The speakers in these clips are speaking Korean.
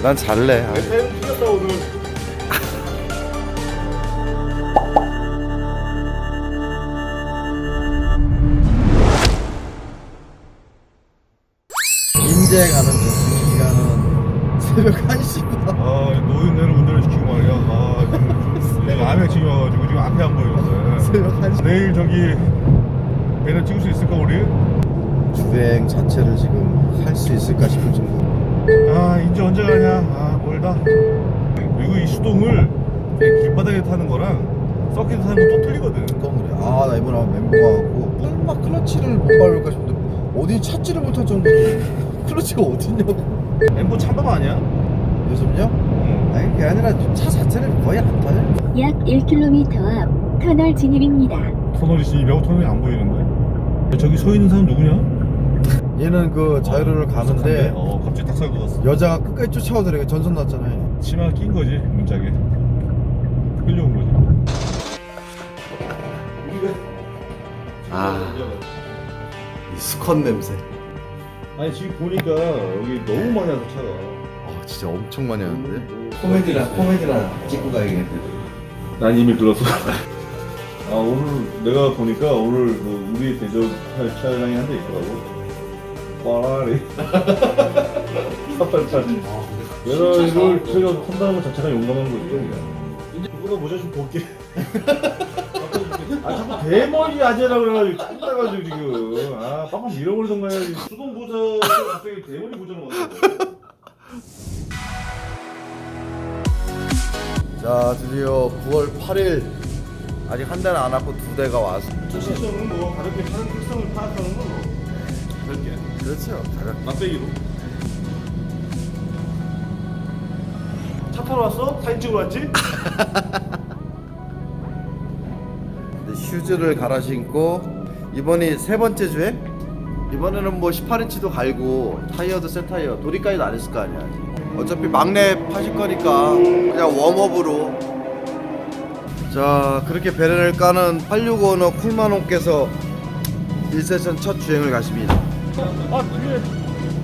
난 잘래. 아, 배는 틀렸다 오늘. 인제 가는 시간은 새벽 1시구나. 아 노인네를 운전시키고 말이야. 아 지금 라면 지금 와가지고 지금 앞에 안 보이는데. 새벽 1시. 내일 저기 배를 찍을 수 있을까 우리? 주행 자체를 지금 할 수 있을까 싶을 정도. 아 이제 언제 가냐? 아 멀다. 그리고 이 수동을 그냥 길바닥에 타는 거랑 서킷 타는 거 또 틀리거든. 그건 그래. 아, 나 이번에 멤버가 갖고 설마 클러치를 못 밟을까 싶은데 어디 찾지를 못할 정도로 클러치가 어딨냐고. 엠보 참밥 아니야? 요즘요? 응. 아니 그게 아니라 차 자체를 거의 안 타요. 약 1km 앞 터널 진입입니다. 터널이 진입하고 터널이 안 보이는데. 저기 서 있는 사람 누구냐? 얘는 그 자유로를 가는데 어 갑자기 딱 살고 갔어. 여자가 끝까지 쫓아오더래. 전선 났잖아요. 치마 낀 거지 문짝에. 끌려온 거지. 아, 이 수컷 냄새. 아니 지금 보니까 여기 너무 많이 와서 차가. 아, 진짜 엄청 많이 하는데. 코미디랑 코미디랑 찍고 가야겠는데. 난 이미 들었어. 아 오늘 내가 보니까 오늘 그 우리 대접할 차량이 한 대 있더라고. 빠라리. 삿발차. 내가 이걸 제가 한다는 것 자체가 용감한 거죠. 이제 누가 모자 좀 벗게. 아 자꾸 대머리 아재라 그래가지고 깜짝가지고 지금 아 빡빡 밀어버리던가 해야지 수동 보자 갑자기 대머리 보자로 왔어 자, 드디어 9월 8일. 아직 한 대는 안 왔고 두 대가 와서. 특성은 뭐 가볍게 차량 특성을 파악하는 건 뭐. 그렇게 그렇죠. 맛배기로 차 타러 왔어? 사진 찍으러 왔지? 근데 슈즈를 갈아 신고 이번이 세 번째 주행? 이번에는 뭐 18인치도 갈고 타이어도 새 타이어 도리까지도 안 했을 거 아니야. 어차피 막내 파실 거니까 그냥 웜업으로 자 그렇게 베렌을 까는 865너 쿨마노께서 1세션 첫 주행을 가십니다 아뒤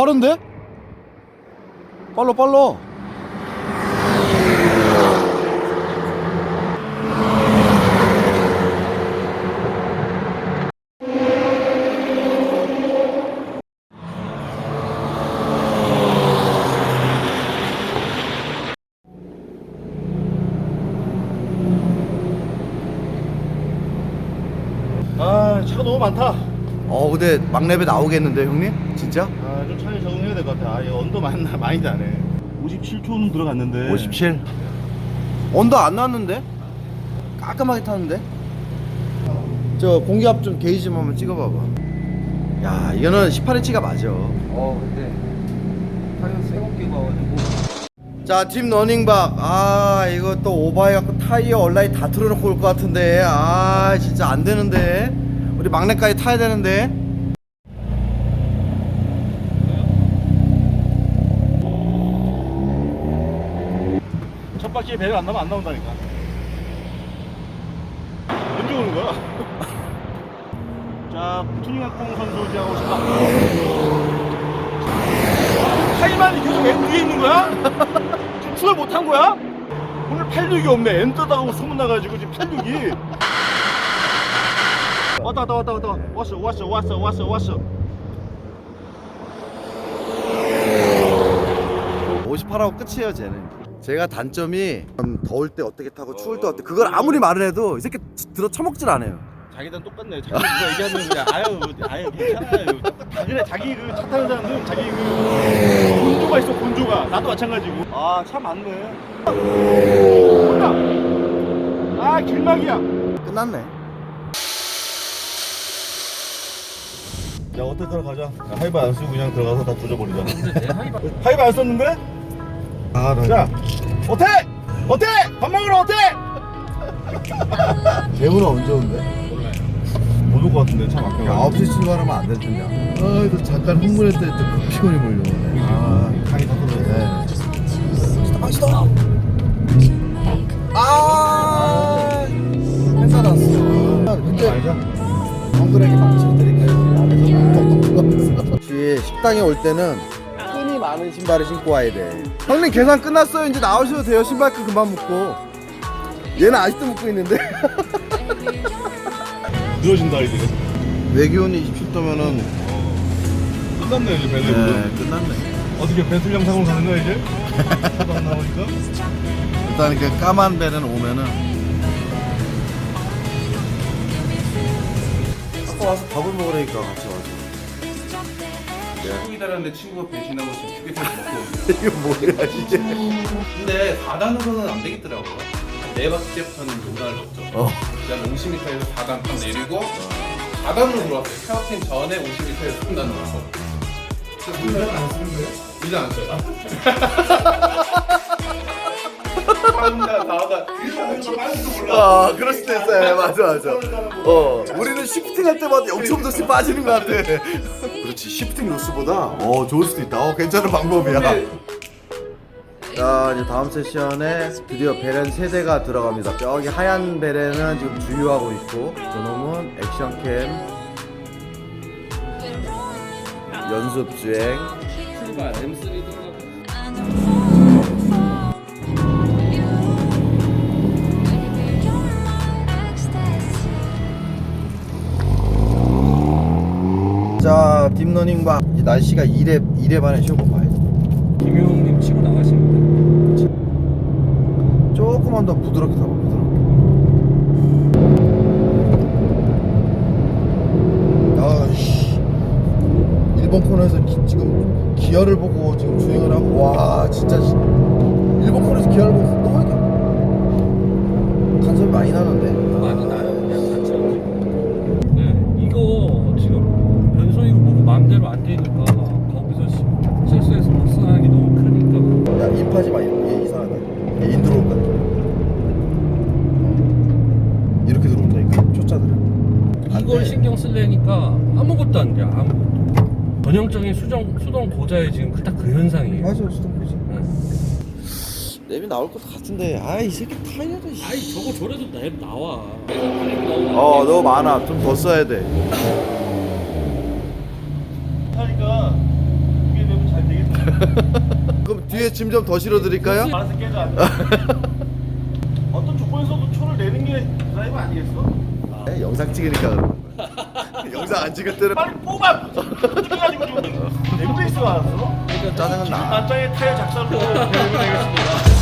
빠른데? 빨라 빨라 아 차가 너무 많다 어 근데 막내배 나오겠는데 형님? 진짜? 아 좀 차에 적응해야 될 것 같아 아 이거 언더 많이, 많이 나네 57초는 들어갔는데 57 언더 안 나왔는데? 깔끔하게 탔는데? 저 공기압 좀 게이지 좀 한번 찍어봐봐 야 이거는 18인치가 맞아 어 근데 타이어 새거 끼고 와가지고 자, 팀 러닝박. 아, 이거 또 오버해갖고 타이어 얼라이 다 틀어놓고 올 것 같은데. 아, 진짜 안 되는데. 우리 막내까지 타야 되는데. 바퀴에 배를 안 나면 안 나온다니까 언제 오는 거야? 자 자, 투닝학공 선수 지하고 싶다. 타이만이 계속 N 뒤에 있는 거야? 지금 추월 못한 거야? 오늘 86이 없네. N 떠다고 소문나가지고 지금 86이. 왔다 왔다 왔다 왔다. 왔어 왔어 왔어 왔어 왔어. 58하고 끝이에요 쟤는 제가 단점이 음, 더울 때 어떻게 타고 추울 때 어떻게 그걸 아무리 말을 해도 이 새끼 들어 처먹질 않아요 자기랑 똑같네. 자기 누가 얘기하면 그냥 아유 아유 괜찮아요. 똑같- 그래 자기 그 차 타는 사람들 자기 그 곤조가 있어 곤조가 나도 마찬가지고. 아 차 많네. 아 길막이야. 끝났네 야 어떨까나 가자. 야, 하이브 안 쓰고 그냥 들어가서 다 조져버리자. 하이브 안 썼는데? 아 나... 자 어때? 어때? 밥 먹으러 어때? 대구는 언제 온대? 못올 것 같은데 차 막혀. 9시 출발하면 안 될 텐데 아또 잠깐 흥분했더니 또그 피곤이 몰려오네 아 강이 다 떨어져. 네. 맛있다 아 회사 났어 근데. 엉그레기 방치를 드릴까요? 뒤에 식당에 올 때는 많은 신발을 신고 와야 돼 형님 계산 끝났어요 이제 나오셔도 돼요 신발 끈 그만 묶고 얘는 아직도 묶고 있는데 늘어진다 이제. 외교원이 27도면은 끝났네 이제 벨리브. 끝났네 어떻게 배틀 영상으로 가는 거야 이제? 안 나오니까. 일단 그 까만 배는 오면은 아까 와서 밥을 먹으라니까 같이 친구 기다렸는데 친구가 배신하고 지금 휴게소에서 먹고 오네요. 이거 뭐야 이게 근데 4단으로는 안 되겠더라고요. 한네 바퀴째부터는 노단을 넣었죠. 어. 그다음 50m에서 4단 딱 내리고 4단으로 돌아왔어요. 케어핀 전에 50m에서 3단 넣었어. 의자 안 쓰는데? 의자 안 써요. 다음날 빠지도 몰라. 아 그럴 수도 있어요. 맞아 맞아. 어 우리는 시프팅 할 때마다 0.5도씩 빠지는 것 같아. 그렇지. 시프팅 로스보다 어 좋을 수도 있다. 어 괜찮은 방법이야. 자 이제 다음 세션에 드디어 베렌 세대가 들어갑니다. 저기 하얀 베렌은 지금 주유하고 있고 저놈은 액션캠 연습 주행. 출발 M3도 자 딥러닝과 이 날씨가 2렙 2렙 안에 쇼고 봐야지. 김효웅님 치고 나가십니다. 조금만 더 부드럽게 타봐 부드럽게. 아씨. 일본 코너에서 기- 지금 기어를 보고 지금 주행을 하고 와 진짜 시- 일본 코너에서 기어를 보고 너무 이렇게. 간섭이 많이 나는데 많이 나요 그냥 같이 움직이고. 네 이거 지금 변속이고 뭐고 마음대로 안 되니까 거기서 시- 실수해서 복선하기 너무 크니까 야 입하지 마. 얘 이상하다. 얘 인 들어올 것 같아 이렇게 들어온다니까 안 이걸 돼. 신경 쓰려니까 아무것도 안 돼 아무것도. 전형적인 수정 수동 고자의 지금 딱 그 현상이에요. 맞아 수동표지 네. 랩이 나올 것 같은데 아이 새끼 타이어도 아이 저거 저래도 내 나와. 어 너무 많아. 좀 더 써야 돼. 하니까 이게 되면 잘 되겠네. 뒤에 짐 좀 더 실어드릴까요? 알아서 깨져 안 돼. 어떤 조건에서도 초를 내는 게 드라이브 아니겠어? 네, 영상 찍으니까 거야 영상 안 찍을 때는 빨리 뽑아! 어떻게가지고 지금 넥플레이스가 왔어? 짜증은 나 만장의 타이어 작살로 배우면 되겠습니다.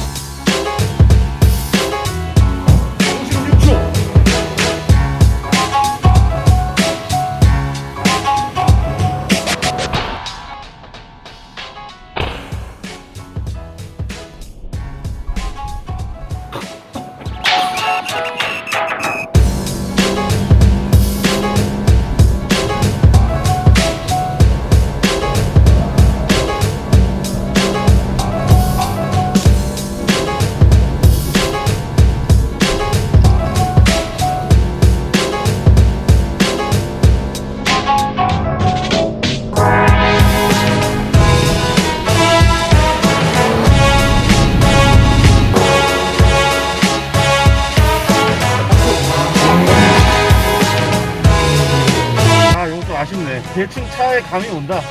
감이 온다.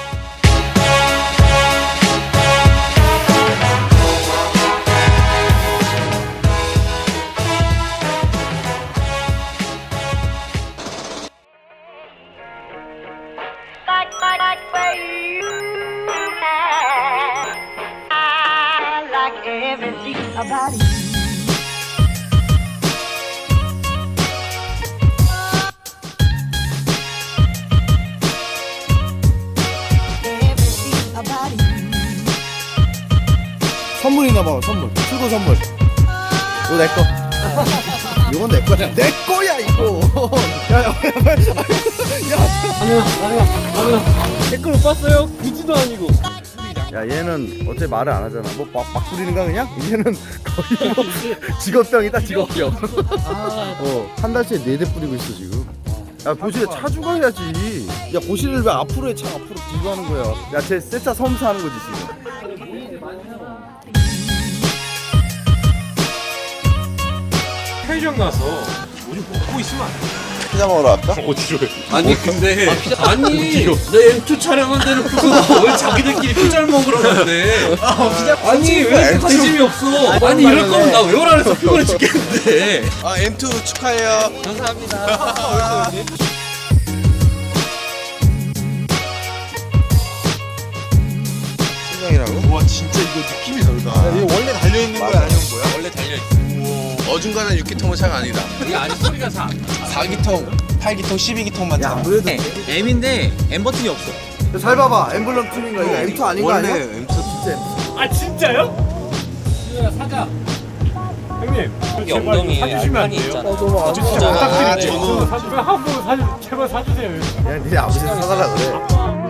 선물이나 봐 선물. 출고 선물. 이거 내거. 이건 내 거야. 내 거야 이거. 야야 댓글 못 봤어요? 구지도 아니고. 야 얘는 어째 말을 안 하잖아. 뭐막 막 부리는가 그냥? 얘는 거의 뭐 직업병이다 직업병. 어한 달째 네 대 뿌리고 있어 지금. 야 고실에 차 주고 해야지. 야 고실을 왜 앞으로 해차 앞으로 뒤로 하는 거야? 야쟤 세차 섬사하는 거지 지금 편의점 가서 뭐 좀 먹고 있으면 안 돼? 피자 먹으러 갈까? 아니 근데 아니 내 M2 촬영한 데는 그거 왜 자기들끼리 피자를 먹으러 간대 아니 왜 이렇게 관심이 없어 아니 이럴 거면 나 외월안에서 피곤해 죽겠는데 아 M2 축하해요. 감사합니다? 와 진짜 이거 느낌이 다르다. 이거 원래 달려 있는 거야 아니면 뭐야? 원래 달려있어 어중간한 6기통은 차가 아니다. 이게 아니 소리가 잘안 4기통, 8기통, 12기통만 야 차. 아무래도 M인데 M 버튼이 없어 잘 봐봐 엠블럼 툰인가 이거 M2 아닌 거 원래 아니야? M2 진짜 M2 아 진짜요? 사자. 형님 여기 엉덩이에 사주시면 안 알판이 돼요? 있잖아 너무 안 진짜 좋아 아, 저는 사주 한번 사주 제발 사주세요. 그냥 니네 아버지 사달라 그래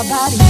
about you.